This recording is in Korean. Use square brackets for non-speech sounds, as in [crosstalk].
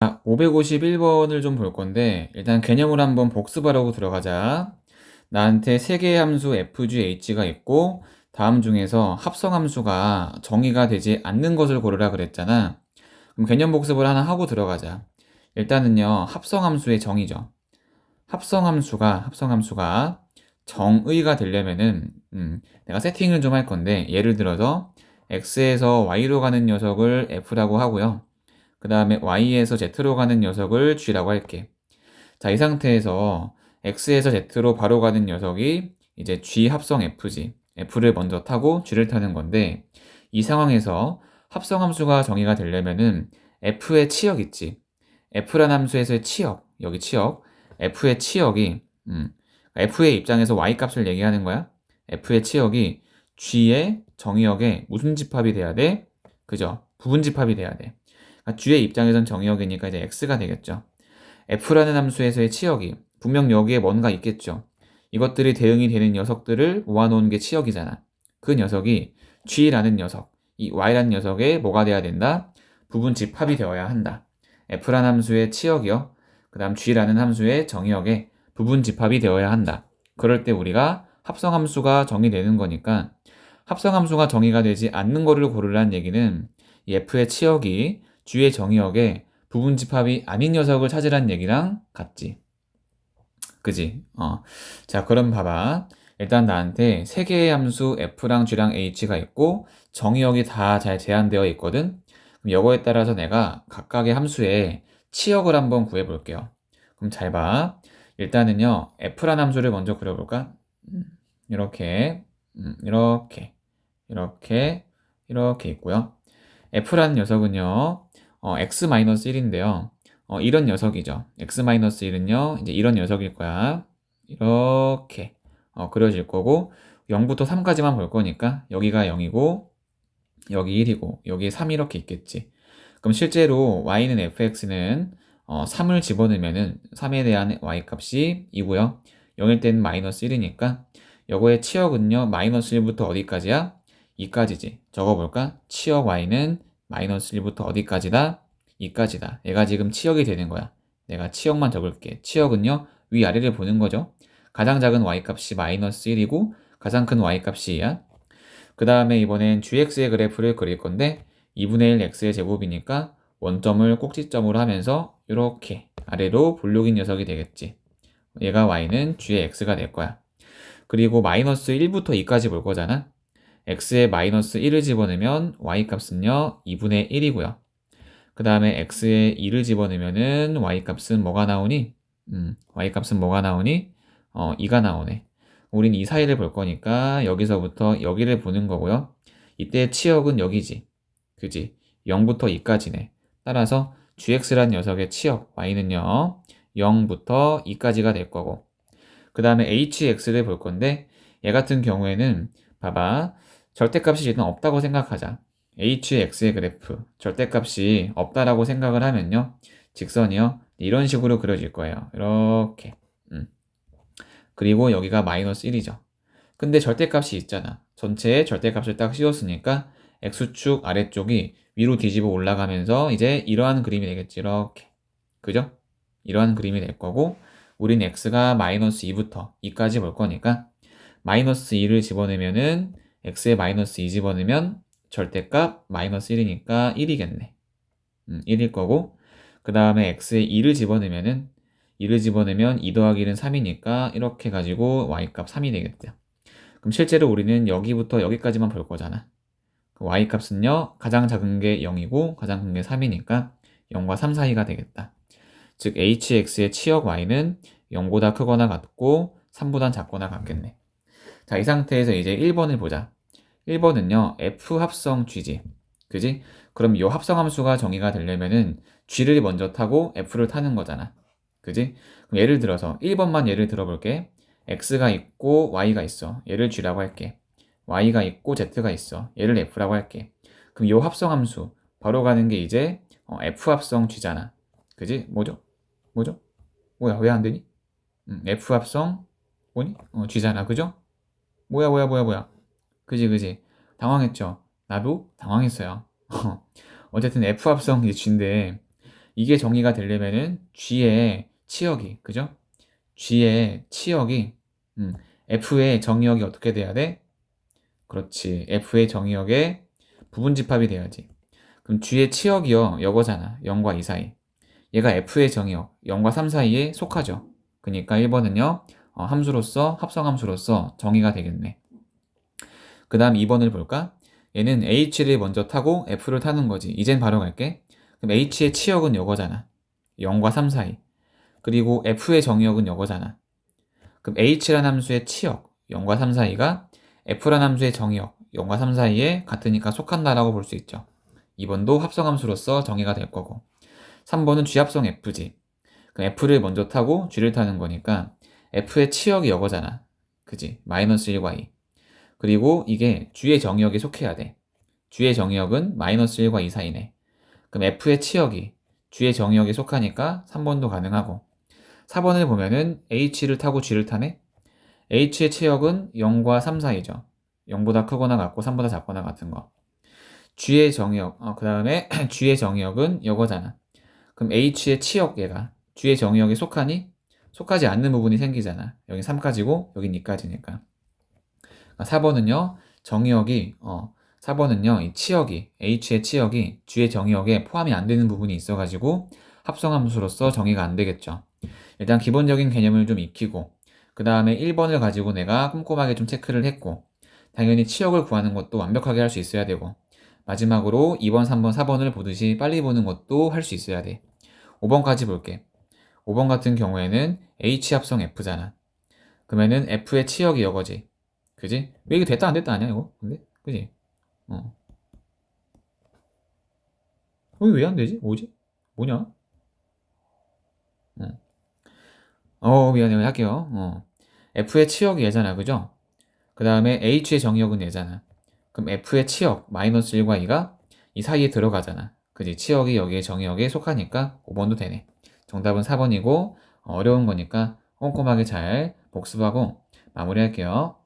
자, 551번을 좀 볼 건데 일단 개념을 한번 복습하려고 들어가자. 나한테 세 개의 함수 f, g, h가 있고 다음 중에서 합성 함수가 정의가 되지 않는 것을 고르라 그랬잖아. 그럼 개념 복습을 하나 하고 들어가자. 일단은요, 합성 함수의 정의죠. 합성 함수가 합성 함수가 정의가 되려면은 음, 내가 세팅을 좀 할 건데 예를 들어서 x에서 y로 가는 녀석을 f라고 하고요. 그 다음에 y에서 z로 가는 녀석을 g라고 할게. 자, 이 상태에서 x에서 z로 바로 가는 녀석이 이제 g 합성 fg. f를 먼저 타고 g를 타는 건데 이 상황에서 합성 함수가 정의가 되려면은 f의 치역 있지. f란 함수에서의 치역, 여기 치역, f의 치역이 음, f의 입장에서 y 값을 얘기하는 거야. f의 치역이 g의 정의역에 무슨 집합이 돼야 돼? 그죠? 부분 집합이 돼야 돼. 그러니까 g의 입장에선 정의역이니까 이제 x가 되겠죠. f라는 함수에서의 치역이 분명 여기에 뭔가 있겠죠. 이것들이 대응이 되는 녀석들을 모아놓은 게 치역이잖아. 그 녀석이 g라는 녀석, 이 y라는 녀석에 뭐가 돼야 된다? 부분 집합이 되어야 한다. f라는 함수의 치역이요. 그 다음 g라는 함수의 정의역에 부분 집합이 되어야 한다. 그럴 때 우리가 합성함수가 정의되는 거니까 합성함수가 정의가 되지 않는 거를 고르라는 얘기는 이 f의 치역이 g의 정의역에 부분 집합이 아닌 녀석을 찾으라는 얘기랑 같지. 그지? 어. 자, 그럼 봐봐. 일단 나한테 세 개의 함수 f랑 g랑 h가 있고 정의역이 다 잘 제한되어 있거든. 그럼 이거에 따라서 내가 각각의 함수의 치역을 한번 구해 볼게요. 그럼 잘 봐. 일단은요, f란 함수를 먼저 그려 볼까? 음, 이렇게, 음, 이렇게, 이렇게, 이렇게 있고요. f라는 녀석은요, 어, x-1인데요. 어, 이런 녀석이죠. x-1은요, 이제 이런 녀석일 거야. 이렇게 어, 그려질 거고 0부터 3까지만 볼 거니까 여기가 0이고 여기 1이고 여기 3 이렇게 있겠지. 그럼 실제로 y는 fx는 어, 3을 집어넣으면은 3에 대한 y 값이 2고요. 0일 때는 마이너스 1이니까 요거의 치역은요. 마이너스 1부터 어디까지야? 2까지지. 적어볼까? 치역 y는 마이너스 1부터 어디까지다? 2까지다. 얘가 지금 치역이 되는 거야. 내가 치역만 적을게. 치역은요. 위아래를 보는 거죠. 가장 작은 y값이 마이너스 1이고 가장 큰 y값이 2야. 그 다음에 이번엔 gx의 그래프를 그릴 건데 2분의 1 x의 제곱이니까 원점을 꼭지점으로 하면서 이렇게 아래로 볼록인 녀석이 되겠지. 얘가 y는 g의 x가 될 거야. 그리고 마이너스 1부터 2까지 볼 거잖아. X에 마이너스 1을 집어넣으면 y값은요 2분의 1이고요. 그 다음에 x에 2를 집어넣으면은 y값은 뭐가 나오니? 음, y값은 뭐가 나오니? 어, 2가 나오네. 우린 이 사이를 볼 거니까 여기서부터 여기를 보는 거고요. 이때 치역은 여기지. 그지? 0부터 2까지네. 따라서 gx란 녀석의 치역 y는요. 0부터 2까지가 될 거고. 그 다음에 hx를 볼 건데 얘 같은 경우에는 봐봐. 절대값이 일단 없다고 생각하자. hx의 그래프 절대값이 없다라고 생각을 하면요. 직선이요. 이런 식으로 그려질 거예요. 이렇게. 음. 그리고 여기가 마이너스 1이죠. 근데 절대값이 있잖아. 전체에 절대값을 딱 씌웠으니까 x축 아래쪽이 위로 뒤집어 올라가면서 이제 이러한 그림이 되겠지. 이렇게. 그죠? 이러한 그림이 될 거고 우린 x가 마이너스 2부터 2까지 볼 거니까 마이너스 2를 집어넣으면은 x에 마이너스 2 집어넣으면 절대값 마이너스 1이니까 1이겠네. 음, 1일 거고 그 다음에 x에 2를 집어넣으면은 2를 집어넣으면 2 더하기 1은 3이니까 이렇게 가지고 y값 3이 되겠죠. 그럼 실제로 우리는 여기부터 여기까지만 볼 거잖아. 그 y값은요 가장 작은 게 0이고 가장 큰 게 3이니까 0과 3 사이가 되겠다. 즉 hx의 치역 y는 0보다 크거나 같고 3보다 작거나 같겠네. 자, 이 상태에서 이제 1번을 보자. 1번은요, F 합성 G지. 그지? 그럼 이 합성 함수가 정의가 되려면은 G를 먼저 타고 F를 타는 거잖아. 그지? 그럼 예를 들어서 1번만 예를 들어볼게. X가 있고 Y가 있어. 얘를 G라고 할게. Y가 있고 Z가 있어. 얘를 F라고 할게. 그럼 이 합성 함수 바로 가는 게 이제 어, F 합성 G잖아. 그지? 뭐죠? 뭐죠? 뭐야, 왜 안 되니? 음, F 합성 뭐니? 어, G잖아. 그죠? 뭐야, 뭐야, 뭐야, 뭐야. 그지, 그지. 당황했죠. 나도 당황했어요. [laughs] 어쨌든 F 합성 이 G인데 이게 정의가 되려면은 G의 치역이 그죠? G의 치역이 음, F의 정의역이 어떻게 돼야 돼? 그렇지. F의 정의역의 부분 집합이 돼야지. 그럼 G의 치역이요. 여거잖아. 0과 2 사이. 얘가 F의 정의역 0과 3 사이에 속하죠. 그러니까 1번은요. 어, 함수로서 합성함수로서 정의가 되겠네. 그 다음 2번을 볼까? 얘는 H를 먼저 타고 F를 타는 거지. 이젠 바로 갈게. 그럼 H의 치역은 요거잖아. 0과 3 사이. 그리고 F의 정의역은 요거잖아. 그럼 H란 함수의 치역 0과 3 사이가 F란 함수의 정의역 0과 3 사이에 같으니까 속한다라고 볼 수 있죠. 2번도 합성함수로서 정의가 될 거고 3번은 G합성 F지. 그럼 F를 먼저 타고 G를 타는 거니까 F의 치역이 요거잖아. 그지? 마이너스 1과 2. 그리고 이게 G의 정의역에 속해야 돼. G의 정의역은 마이너스 1과 2 사이네. 그럼 F의 치역이 G의 정의역에 속하니까 3번도 가능하고 4번을 보면은 H를 타고 G를 타네? H의 치역은 0과 3 사이죠. 0보다 크거나 같고 3보다 작거나 같은 거. G의 정의역, 어, 그 다음에 G의 정의역은 이거잖아. 그럼 H의 치역 얘가 G의 정의역에 속하니? 속하지 않는 부분이 생기잖아. 여기 3까지고 여기 2까지니까. 4번은요. 정의역이 어 4번은요. 이 치역이 H의 치역이 G의 정의역에 포함이 안 되는 부분이 있어가지고 합성함수로서 정의가 안 되겠죠. 일단 기본적인 개념을 좀 익히고 그 다음에 1번을 가지고 내가 꼼꼼하게 좀 체크를 했고 당연히 치역을 구하는 것도 완벽하게 할 수 있어야 되고 마지막으로 2번, 3번, 4번을 보듯이 빨리 보는 것도 할 수 있어야 돼. 5번까지 볼게. 5번 같은 경우에는 H 합성 F잖아. 그러면은 F의 치역이 이거지. 그지? 왜 이게 됐다 안 됐다 아니야 이거? 근데? 그지? 어. 어, 왜안 되지? 뭐지? 뭐냐? 어. 어, 미안해. 할게요. 어. F의 치역이 얘잖아. 그죠? 그 다음에 H의 정역은 얘잖아. 그럼 F의 치역, 마이너스 1과 2가 이 사이에 들어가잖아. 그지? 치역이 여기에 정역에 속하니까 5번도 되네. 정답은 4번이고, 어려운 거니까 꼼꼼하게 잘 복습하고 마무리할게요.